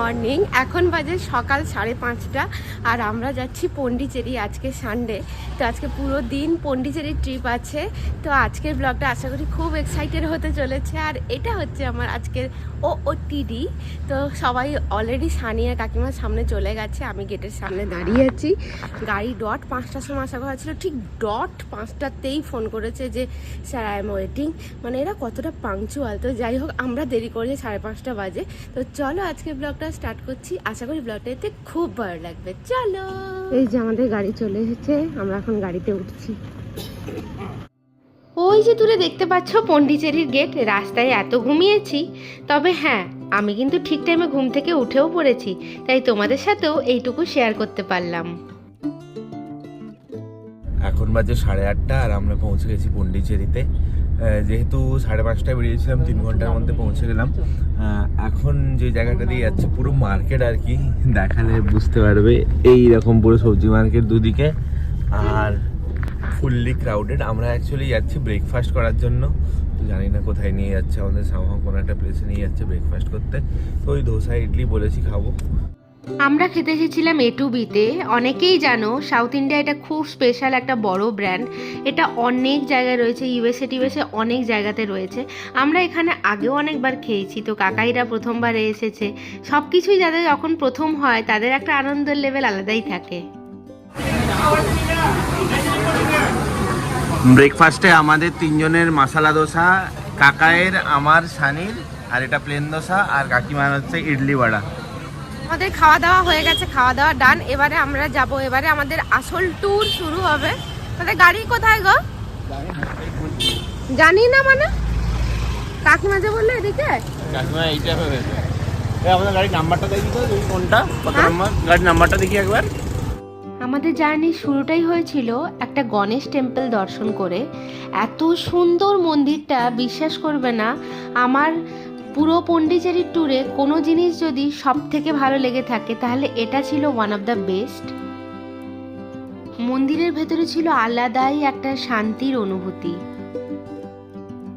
Morning এখন বাজে সকাল সাড়ে পাঁচটা আর আমরা যাচ্ছি পন্ডিচেরি আজকে সানডে তো আজকে পুরো দিন পন্ডিচেরির ট্রিপ আছে। তো আজকের ব্লগটা আশা করি খুব এক্সাইটেড হতে চলেছে। আর এটা হচ্ছে আমার আজকের ও ও টিডি তো সবাই অলরেডি সানিয়া কাকিমার সামনে চলে গেছে। আমি গেটের সামনে দাঁড়িয়ে আছি। গাড়ি ডট পাঁচটার সময় আশা করা ছিল ঠিক ডট পাঁচটাতেই ফোন করেছে যে স্যার আই এম ওয়েটিং মানে এরা কতটা পাংচুয়াল তো যাই হোক, আমরা দেরি করেছি সাড়ে পাঁচটা বাজে। তো চলো আজকে ব্লগটা স্টার্ট করছি। আশা করি ব্লগটা এতে খুব ভালো লাগবে। চলো। এই যে আমাদের গাড়ি চলে এসেছে আমরা এখন গাড়িতে উঠছি। ওই যে দূরে দেখতে পাচ্ছ পন্ডিচেরির গেট রাস্তায় এত ঘুমিয়েছি। তবে হ্যাঁ আমি কিন্তু ঠিক টাইমে ঘুম থেকে উঠেও পড়েছি তাই তোমাদের সাথেও এইটুকু শেয়ার করতে পারলাম। এখন বাজে সাড়ে আটটা আর আমরা পৌঁছে গেছি পন্ডিচেরিতে। যেহেতু সাড়ে পাঁচটায় বেরিয়েছিলাম, তিন ঘণ্টার মধ্যে পৌঁছে গেলাম। এখন যে জায়গাটা দিয়ে যাচ্ছে পুরো মার্কেট আর কি, দেখালে বুঝতে পারবে। এই রকম পুরো সবজি মার্কেট দুদিকে। আর ফুললি ক্রাউডেড আমরা অ্যাকচুয়ালি যাচ্ছি ব্রেকফাস্ট করার জন্য। তো জানি না কোথায় নিয়ে যাচ্ছে আমাদের সামহ কোনো একটা প্লেসে নিয়ে যাচ্ছে ব্রেকফাস্ট করতে। তো ওই ধোসা ইডলি বলেছি, খাব। আমরা খেতে এসেছিলাম এ টু বিতে অনেকেই জানো সাউথ ইন্ডিয়া এটা খুব স্পেশাল একটা বড় ব্র্যান্ড এটা অনেক জায়গায় রয়েছে ইউএসএ টিউএসএ অনেক জায়গাতে রয়েছে। আমরা এখানে আগেও অনেকবার খেয়েছি, তো কাকাইরা প্রথমবার এসেছে। সব কিছুই যাদের যখন প্রথম হয়, তাদের একটা আনন্দের লেভেল আলাদাই থাকে। ব্রেকফাস্টে আমাদের তিনজনের মশালা দোসা কাকায়ের আমার, সানির, আর এটা প্লেন দোসা আর কাকিমার হচ্ছে ইডলি বড়া। আমাদের খাওয়া দাওয়া হয়ে গেছে খাওয়া দাওয়া ডান এবারে আমরা যাব এবারে আমাদের আসল ট্যুর শুরু হবে। আমাদের গাড়ি কোথায় গো? জানি না মানে। কাকিমা যে বললে এদিকে? কাকিমা এইটা ভেবেছে আমাদের গাড়ির নাম্বারটা দেখি তো তুমি কোনটা কত হ্যাঁ? গাড়ির নাম্বারটা দেখি একবার। আমাদের জার্নির শুরুটাই হয়েছিল একটা গণেশ টেম্পল দর্শন করে। এত সুন্দর মন্দিরটা বিশ্বাস করবে না আমার পুরো পন্ডিচেরির ট্যুরে কোনো জিনিস যদি সব থেকে ভালো লেগে থাকে, তাহলে এটা ছিল ওয়ান অফ দ্য বেস্ট মন্দিরের ভেতরে ছিল আলাদাই একটা শান্তির অনুভূতি।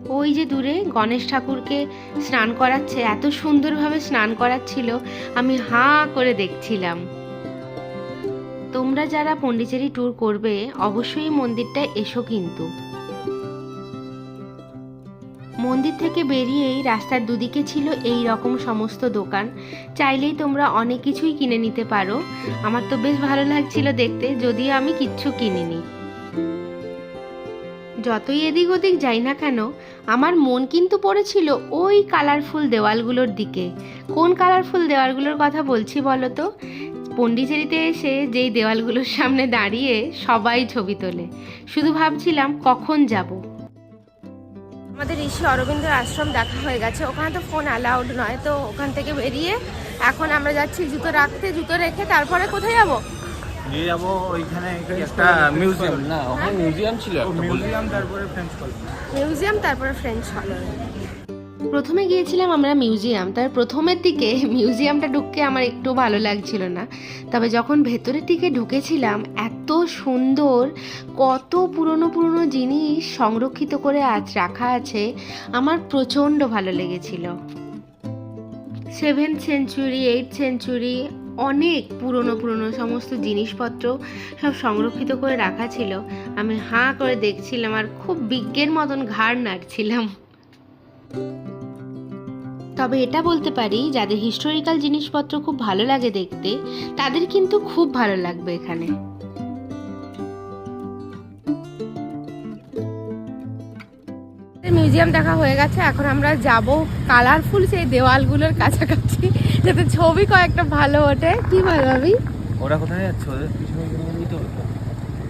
ওই যে দূরে গণেশ ঠাকুরকে স্নান করাচ্ছে, এত সুন্দরভাবে স্নান করাচ্ছিল, আমি হাঁ করে দেখছিলাম। তোমরা যারা পন্ডিচেরি ট্যুর করবে, অবশ্যই মন্দিরটা এসো কিন্তু। মন্দির থেকে বেরিয়েই রাস্তার দুদিকে ছিল এই রকম সমস্ত দোকান। চাইলেই তোমরা অনেক কিছুই কিনে নিতে পারো। আমার তো বেশ ভালো লাগছিল দেখতে, যদিও আমি কিচ্ছু কিনিনি। যতই এদিক ওদিক যাই না কেন, আমার মন কিন্তু পড়েছিল ওই কালারফুল দেওয়ালগুলোর দিকে। কোন কালারফুল দেওয়ালগুলোর কথা বলছি বলো তো? পন্ডিচেরিতে এসে যেই দেওয়ালগুলোর সামনে দাঁড়িয়ে সবাই ছবি তোলে। শুধু ভাবছিলাম কখন যাব। আমাদের ঋষি অরবিন্দ আশ্রম দেখা হয়ে গেছে। ওখানে তো ফোন অ্যালাউড নয় তো ওখান থেকে বেরিয়ে এখন আমরা যাচ্ছি জুতো রাখতে জুতো রেখে তারপরে কোথায় যাব? নিয়ে যাব ওইখানে একটা মিউজিয়াম না ওখানে মিউজিয়াম ছিল মিউজিয়াম তারপরে ফ্রেঞ্চ কলেজ মিউজিয়াম তারপরে ফ্রেঞ্চ হল প্রথমে গিয়েছিলাম আমরা মিউজিয়াম। তার প্রথমের দিকে মিউজিয়ামটা ঢুকতে আমার একটু ভালো লাগছিল না। তবে যখন ভেতরের দিকে ঢুকেছিলাম, এত সুন্দর, কত পুরনো পুরনো জিনিস সংরক্ষিত করে আজ রাখা আছে, আমার প্রচণ্ড ভালো লেগেছিল। সেভেন্থ সেঞ্চুরি এইট সেঞ্চুরি, অনেক পুরনো পুরনো সমস্ত জিনিসপত্র সব সংরক্ষিত করে রাখা ছিল। আমি হাঁ করে দেখছিলাম আর খুব বিজ্ঞের মতন ঘাড় নাড়ছিলাম। তবে এটা বলতে পারি যাদের হিস্টোরিক্যাল জিনিসপত্র খুব ভালো লাগে দেখতে তাদের কিন্তু খুব ভালো লাগবে এখানে। মিউজিয়াম দেখা হয়ে গেছে এখন আমরা যাব কালারফুল সেই দেওয়ালগুলোর কাছাকাছি যাতে ছবি কয়েকটা ভালো ওঠে। কি ভালো ভাবি? ওরা কোথায় যাচ্ছে? ওদের পিছনে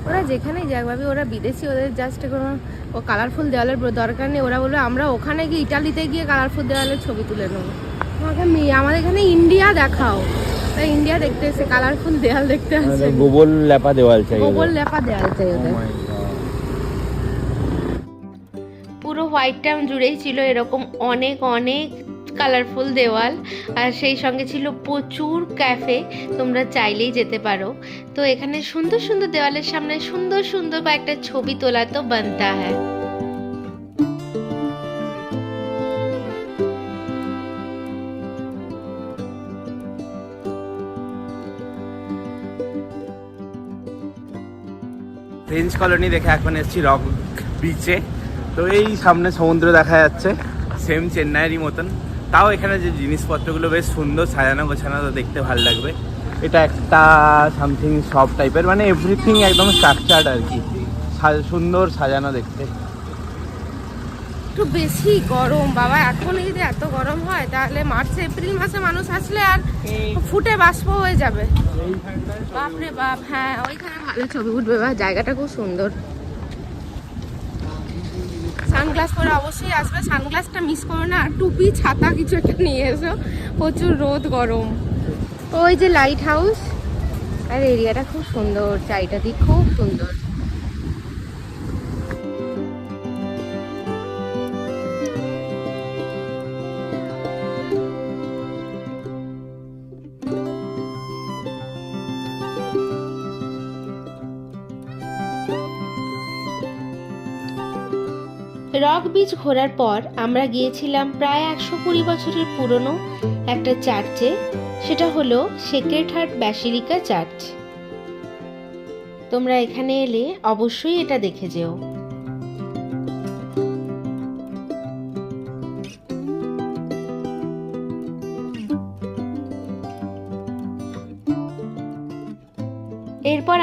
ওরা যেখানেই যাক ভাবি ওরা বিদেশি ওদের জাস্ট কোনো ও কালারফুল দেওয়ালের দরকার নেই। ওরা বলবে আমরা ওখানে গিয়ে ইটালিতে গিয়ে কালারফুল দেওয়ালের ছবি তুলে নেব। আমাকে মি- আমাদের এখানে ইন্ডিয়া দেখাও। তাই ইন্ডিয়া দেখতে এসে কালারফুল দেওয়াল দেখতে আসছে গোবল লেপা দেওয়াল চাই গোবর লেপা দেওয়াল চাই Oh ওদের। পুরো হোয়াইট টাউন জুড়েই ছিল এরকম অনেক অনেক কালারফুল দেওয়াল আর সেই সঙ্গে ছিল প্রচুর ক্যাফে তোমরা চাইলেই যেতে পারো। তো এখানে সুন্দর সুন্দর দেওয়ালের সামনে সুন্দর সুন্দর কয়েকটা ছবি তোলা তো বানতা হ্যাঁ ফ্রেঞ্চ কলোনি দেখে এখন এসেছি রক বিচে তো এই সামনে সমুদ্র দেখা যাচ্ছে সেম চেন্নাইয়েরই মতন। তাও এখানে যে জিনিসপত্রগুলো বেশ সুন্দর সাজানো গোছানো তো দেখতে ভালো লাগবে। এটা একটা সামথিং শপ টাইপের মানে এভরিথিং একদম স্ট্রাকচার্ড আর কি। সুন্দর সাজানো দেখতে। একটু বেশি গরম বাবা এখন যদি এত গরম হয় তাহলে মার্চ এপ্রিল মাসে মানুষ আসলে আর ফুটে বাষ্প হয়ে যাবে। বাপরে বাপ হ্যাঁ ওইখানে ভালো ছবি উঠবে বা জায়গাটা খুব সুন্দর। সানগ্লাস পরে অবশ্যই আসবে। সানগ্লাসটা মিস করো না। আর টুপি, ছাতা কিছু একটা নিয়ে এসো। প্রচুর রোদ, গরম। ওই যে লাইট হাউস আর এরিয়াটা খুব সুন্দর চাইটা দিক খুব সুন্দর। বিচ ঘোরার পর আমরা গিয়েছিলাম প্রায় একশো কুড়ি বছরের পুরনো একটা চার্চে। সেটা হলো সেক্রেট হার্ট ব্যাসিলিকা চার্চ। তোমরা এখানে এলে অবশ্যই এটা দেখে যেও।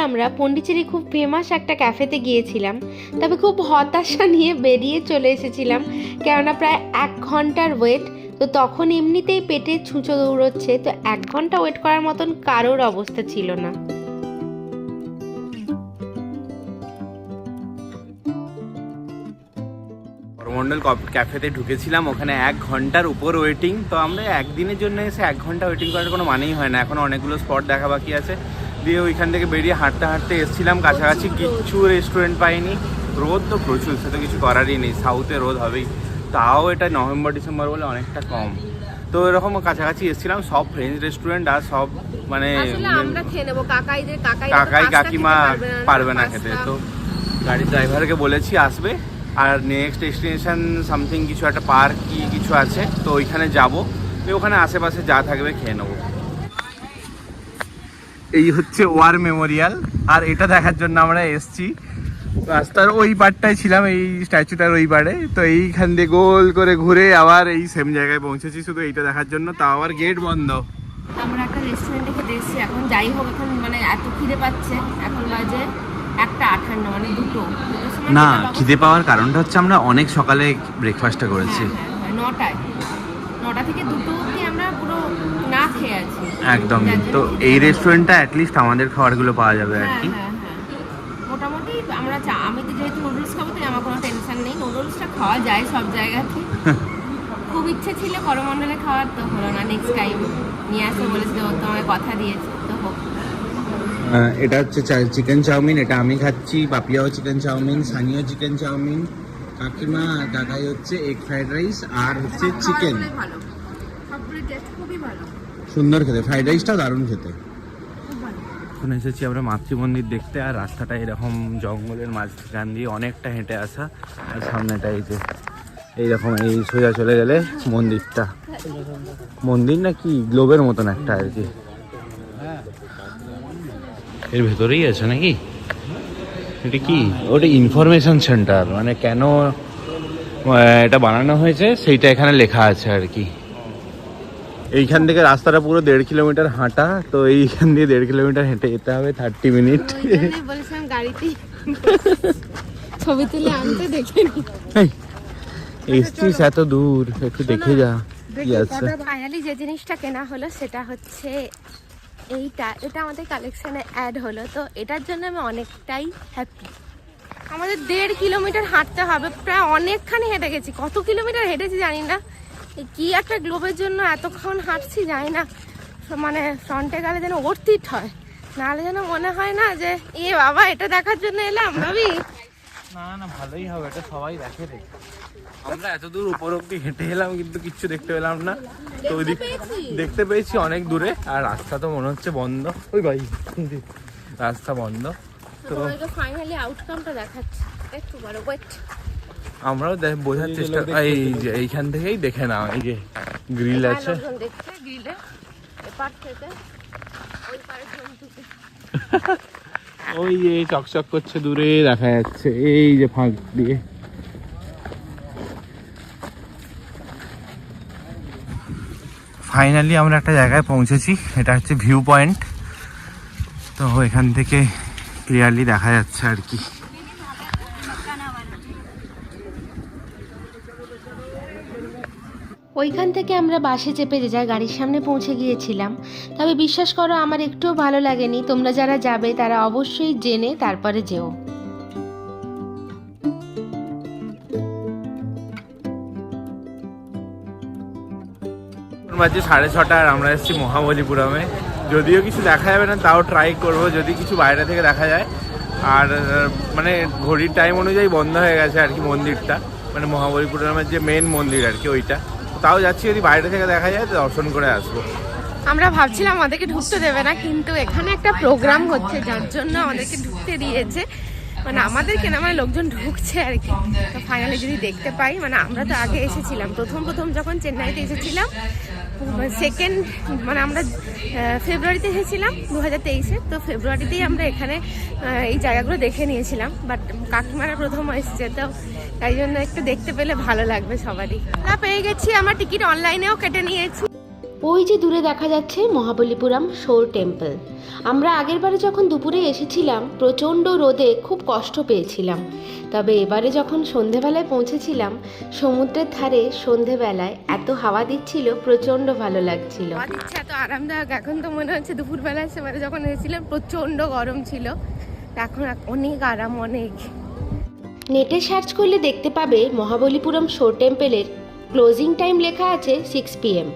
আমরা পন্ডিচেরি খুব ফেমাস একটা ক্যাফেতে গিয়েছিলাম, তবে খুব হতাশা নিয়ে বেরিয়ে চলে এসেছিলাম, কেননা প্রায় এক ঘণ্টার ওয়েট তো তখন এমনিতেই পেটে ছুঁচো দৌড়চ্ছে, তো এক ঘণ্টা ওয়েট করার মতন কারোর অবস্থা ছিল না। করমন্ডল ক্যাফেতে ঢুকেছিলাম, ওখানে এক ঘণ্টার উপর ওয়েটিং তো আমরা একদিনের জন্য এসে এক ঘণ্টা ওয়েটিং করার কোনো মানেই হয় না, এখন অনেকগুলো স্পট দেখা বাকি আছে। দিয়ে ওইখান থেকে বেরিয়ে হাঁটতে হাঁটতে এসেছিলাম কাছাকাছি কিচ্ছু রেস্টুরেন্ট পাইনি। রোদ তো প্রচুর সে তো কিছু করারই নেই সাউথে রোদ হবেই। তাও এটা নভেম্বর ডিসেম্বর বলে অনেকটা কম। তো এরকম কাছাকাছি এসেছিলাম সব ফ্রেঞ্চ রেস্টুরেন্ট আর সব মানে কাকাই কাকিমা পারবে না খেতে। তো গাড়ির ড্রাইভারকে বলেছি আসবে। আর নেক্সট ডেস্টিনেশন সামথিং কিছু একটা পার্ক কি কিছু আছে তো ওইখানে যাব। ওখানে আশেপাশে যা থাকবে খেয়ে নেব। এই হচ্ছে ওয়ার মেমোরিয়াল আর এটা দেখার জন্য আমরা এসছি। রাস্তার ওই পারটায় ছিলাম এই স্ট্যাচুটার ওই পারে তো এইখান দিয়ে গোল করে ঘুরে আবার এই সেম জায়গায় পৌঁছেছি শুধু এইটা দেখার জন্য। তাও আবার গেট বন্ধ। আমরা একটা রেস্টুরেন্টে খেতে এসেছি। এখন যাই হোক এখন মানে এত খিদে পাচ্ছে। এখন বাজে একটা আঠান্ন মানে দুটো। না খেতে খিদে পাওয়ার কারণটা হচ্ছে আমরা অনেক সকালে ব্রেকফাস্টটা করেছি। হ্যাঁ, হ্যাঁ, হ্যাঁ, নটায়। নটা থেকে দুটো অবধি আমরা পুরো না খেয়ে আছি। একদমই। তো এই। রেস্টুরেন্টটা অ্যাটলিস্ট আমাদের খাবারগুলো পাওয়া যাবে আর হ্যাঁ কি। হ্যাঁ হ্যাঁ। মোটামুটি আমরা চা- আমি তো যেহেতু নুডলস খাব তাই আমার কোনো টেনশন নেই। নুডলসটা খাওয়া যায় সব জায়গাতে। খুব ইচ্ছে ছিল করমণ্ডলে খাওয়ার তো হলো না। নেক্সট টাইম নিয়ে আসব তো আমায় কথা দিয়েছে তো হোক। এটা হচ্ছে চিকেন চাউমিন এটা আমি খাচ্ছি। পাপিয়াও চিকেন চাউমিন সানিও চিকেন চাউমিন। কাকিমা আর কাকাই হচ্ছে এগ ফ্রাইড রাইস আর হচ্ছে চিকেন ভালো। সবগুলোর টেস্ট খুবই ভালো। সুন্দর খেতে। ফ্রাইড রাইসটা দারুণ খেতে। খুব এখন এসেছি আমরা মাতৃ মন্দির দেখতে আর রাস্তাটা এরকম জঙ্গলের মাঝখান দিয়ে অনেকটা হেঁটে আসা আর সামনেটা এই যে এইরকম এই সোজা চলে গেলে মন্দিরটা। মন্দির না কি গ্লোবের মতন একটা আর কি। এর ভেতরেই আছে নাকি? এটা কি? ওটা ইনফরমেশন সেন্টার মানে কেন এটা বানানো হয়েছে? সেইটা এখানে লেখা আছে আর কি। এইখান থেকে রাস্তাটা পুরো দেড় কিলোমিটার হাঁটা তো এইখান দিয়ে দেড় কিলোমিটার হেঁটে যেতে হবে থার্টি মিনিট বলেছিলাম গাড়িতেই ছবি তুলে আনতে দেখে এসছিস এত দূর একটু দেখে যা কি আছে। ফাইনালি যে জিনিসটা কেনা হলো সেটা হচ্ছে এইটা, এটা আমাদের কালেকশনে অ্যাড হলো, তো এটার জন্য আমি অনেকটাই হ্যাপি আমাদের দেড় কিলোমিটার হাঁটতে হবে, প্রায় অনেকখানি হেঁটে গেছি। কত কিলোমিটার হেঁটেছি জানি না। কি একটা গ্লোবের জন্য এতক্ষণ হাঁটছি জানি না। মানে ফ্রন্টে গেলে যেন অর্থিত হয়। নাহলে যেন মনে হয় না যে, এ বাবা, এটা দেখার জন্য এলাম ভাবি না না ভালোই হবে এটা সবাই দেখে রে আমরা এত দূর উপর অব্দি হেঁটে এলাম কিন্তু কিচ্ছু দেখতে পেলাম না। তো ওইদিক দেখতে পেয়েছি অনেক দূরে আর রাস্তা তো মনে হচ্ছে বন্ধ। ওই ভাই রাস্তা বন্ধ। তো তোমাকে ফাইনালি আউটকামটা দেখাচ্ছি। একটু বড় ওয়েট আমরাও দেখ- বোঝার চেষ্টা এই যে এইখান থেকেই দেখে নাও এই যে গ্রিল আছে। দেখছে গ্রিলে এপার থেকে ওই পারে জন্তুকে ওই যে চকচক করছে দূরে, দেখা যাচ্ছে এই যে ফাঁক দিয়ে। ফাইনালি আমরা একটা জায়গায় পৌঁছেছি, এটা হচ্ছে ভিউ পয়েন্ট তো এখান থেকে ক্লিয়ারলি দেখা যাচ্ছে আর কি। ওইখান থেকে আমরা বাসে চেপে যে যার গাড়ির সামনে পৌঁছে গিয়েছিলাম। তবে বিশ্বাস করো, আমার একটুও ভালো লাগেনি। তোমরা যারা যাবে, তারা অবশ্যই জেনে তারপরে যেও। বাজে সাড়ে ছটা আর আমরা এসেছি মহাবলীপুরমে। যদিও কিছু দেখা যাবে না, তাও ট্রাই করব। যদি কিছু বাইরে থেকে দেখা যায়। আর মানে ঘড়ির টাইম অনুযায়ী বন্ধ হয়ে গেছে আর কি মন্দিরটা। মানে মহাবলীপুরমের যে মেন মন্দির আর কি, ওইটা। তাও যাচ্ছি, যদি বাইরে থেকে দেখা যায় তো দর্শন করে আসব। আমরা ভাবছিলাম আমাদেরকে ঢুকতে দেবে না, কিন্তু এখানে একটা প্রোগ্রাম হচ্ছে, যার জন্য আমাদেরকে ঢুকতে দিয়েছে। মানে আমাদেরকে না মানে লোকজন ঢুকছে আর কি। তো ফাইনালি যদি দেখতে পাই মানে আমরা তো আগে এসেছিলাম। প্রথম প্রথম যখন চেন্নাইতে এসেছিলাম সেকেন্ড মানে আমরা ফেব্রুয়ারিতে এসেছিলাম দু হাজার তেইশে। তো ফেব্রুয়ারিতেই আমরা এখানে এই জায়গাগুলো দেখে নিয়েছিলাম। বাট কাকিমারা প্রথম এসছে, তো তাই জন্য একটু দেখতে পেলে ভালো লাগবে সবারই। না পেয়ে গেছি, আমার টিকিট অনলাইনেও কেটে নিয়েছি। ওই যে দূরে দেখা যাচ্ছে মহাবলীপুরম শোর টেম্পল। আমরা আগেরবারে যখন দুপুরে এসেছিলাম প্রচণ্ড রোদে খুব কষ্ট পেয়েছিলাম। তবে এবারে যখন সন্ধেবেলায় পৌঁছেছিলাম সমুদ্রের ধারে সন্ধেবেলায় এত হাওয়া দিচ্ছিল প্রচণ্ড ভালো লাগছিল। এত আরামদায়ক। এখন তো মনে হচ্ছে দুপুরবেলায় সেবারে যখন এসেছিলাম প্রচণ্ড গরম ছিল। এখন অনেক আরাম অনেক। নেটে সার্চ করলে দেখতে পাবে মহাবলীপুরম শোর টেম্পেলের ক্লোজিং টাইম লেখা আছে সিক্স পিএম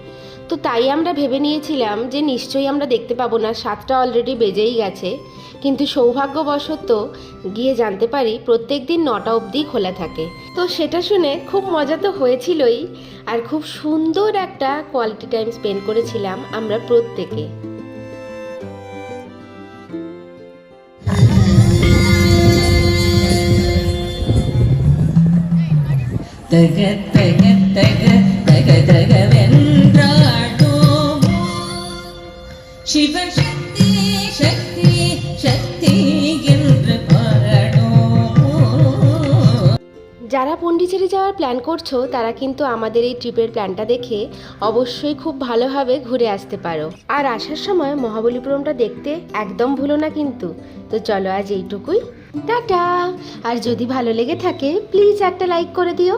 তো তাই আমরা ভেবে নিয়েছিলাম যে নিশ্চয়ই আমরা দেখতে পাবো না, সাতটা অলরেডি বেজেই গেছে। কিন্তু সৌভাগ্যবশত গিয়ে জানতে পারি প্রত্যেক দিন নটা অবধি খোলা থাকে। তো সেটা শুনে খুব মজা তো হয়েছিলই আর খুব সুন্দর একটা কোয়ালিটি টাইম স্পেন্ড করেছিলাম আমরা প্রত্যেকে। சிவசக்தி சக்தி சக்தி என்று பாடோ যারা পন্ডিচেরি যাওয়ার প্ল্যান করছো তারা কিন্তু আমাদের এই ট্রিপের প্ল্যানটা দেখে অবশ্যই খুব ভালোভাবে ঘুরে আসতে পারো আর আসার সময় মহাবলীপুরমটা দেখতে একদম ভুলো না কিন্তু তো চলো আজ এইটুকুই টাটা আর যদি ভালো লেগে থাকে প্লিজ একটা লাইক করে দিও